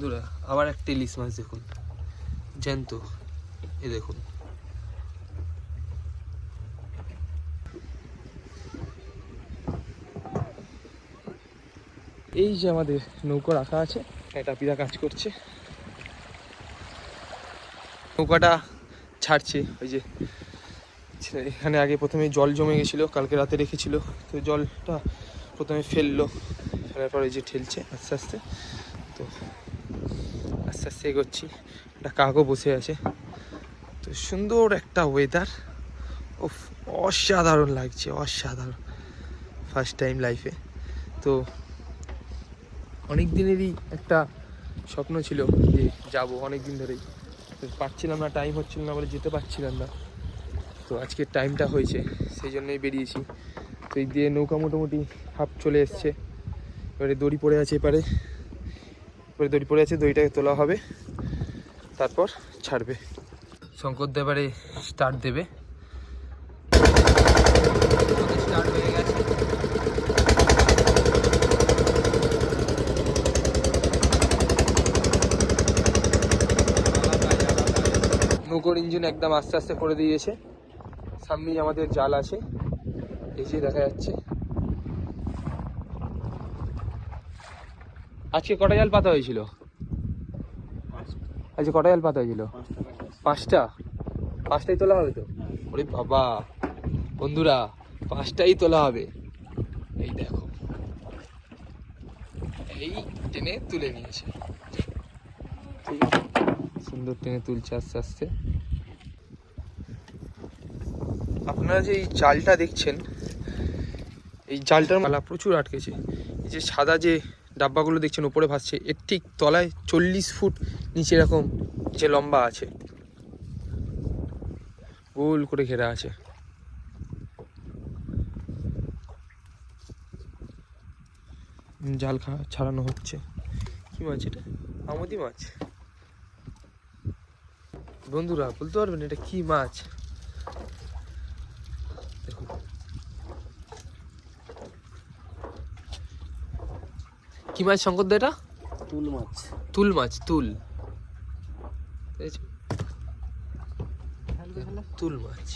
বন্ধুরা আবার একটা ইলিশ মাছ দেখুন। জ্যান্ত, এ দেখুন। এই যে আমাদের নৌকা রাখা আছে, এটা পিরা কাজ করছে। নৌকাটা ছাড়ছে, ওই যে এখানে আগে প্রথমে জল জমে গেছিল, কালকে রাতে রেখেছিল, তো জলটা প্রথমে ফেলল, ফেলার পরে যে ঠেলছে আস্তে আস্তে। তো আস্তে আস্তে এগোচ্ছি। একটা কাকও বসে আছে। তো সুন্দর একটা ওয়েদার ও অসাধারণ লাগছে, অসাধারণ। ফার্স্ট টাইম লাইফে তো অনেক দিনেরই একটা স্বপ্ন ছিল যে যাব অনেক দিন ধরেই পারছিলাম না টাইম হচ্ছিল না বলে যেতে পারছিলাম না। তো আজকে টাইমটা হয়েছে, সেই জন্যই বেরিয়েছি। তো এই দিয়ে নৌকা মোটামুটি হাফ চলে এসছে। এবারে দড়ি পড়ে আছে এপারে। এবারে দড়ি পড়ে আছে দড়িটাকে তোলা হবে। তারপর ছাড়বে। শঙ্কর দেবারে স্টার্ট দেবে। স্টার্ট হয়ে গেছে। নৌকোর ইঞ্জিন একদম আস্তে আস্তে করে দিয়েছে। সামনেই আমাদের জাল আছে। যে দেখা যাচ্ছে। আজকে কটা জাল পাতা হয়েছিল? আজকে কটা জাল পাতা হয়েছিল? পাঁচটা? পাঁচটাই তোলা হবে তো? ওরে বাবা, বন্ধুরা, পাঁচটাই তোলা হবে। এই দেখো। এই টেনে তুলে নিয়েছে। সুন্দর টেনে তুলছে আস্তে আস্তে। আপনারা যে এই জালটা দেখছেন, এই জালটার মালা প্রচুর আটকেছে। এই যে সাদা যে ডাব্বাগুলো দেখছেন, উপরে ভাসছে। এর ঠিক তলায় চল্লিশ ফুট নিচে এরকম যে লম্বা আছে। গোল করে ঘেরা আছে। জাল ছাড়ানো হচ্ছে। কি মাছ এটা? আমদি মাছ? বন্ধুরা, বলতে পারবেন এটা কি মাছ দেখুন কি মাছ শঙ্কর এটা? তুল মাছ। তুল মাছ তুল? তুল মাছ।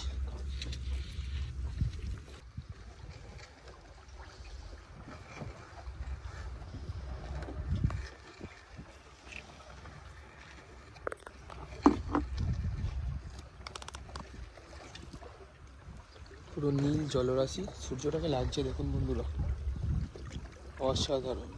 পুরো নীল জলরাশি। সূর্যটাকে লাগছে দেখুন বন্ধুরা। অসাধারণ।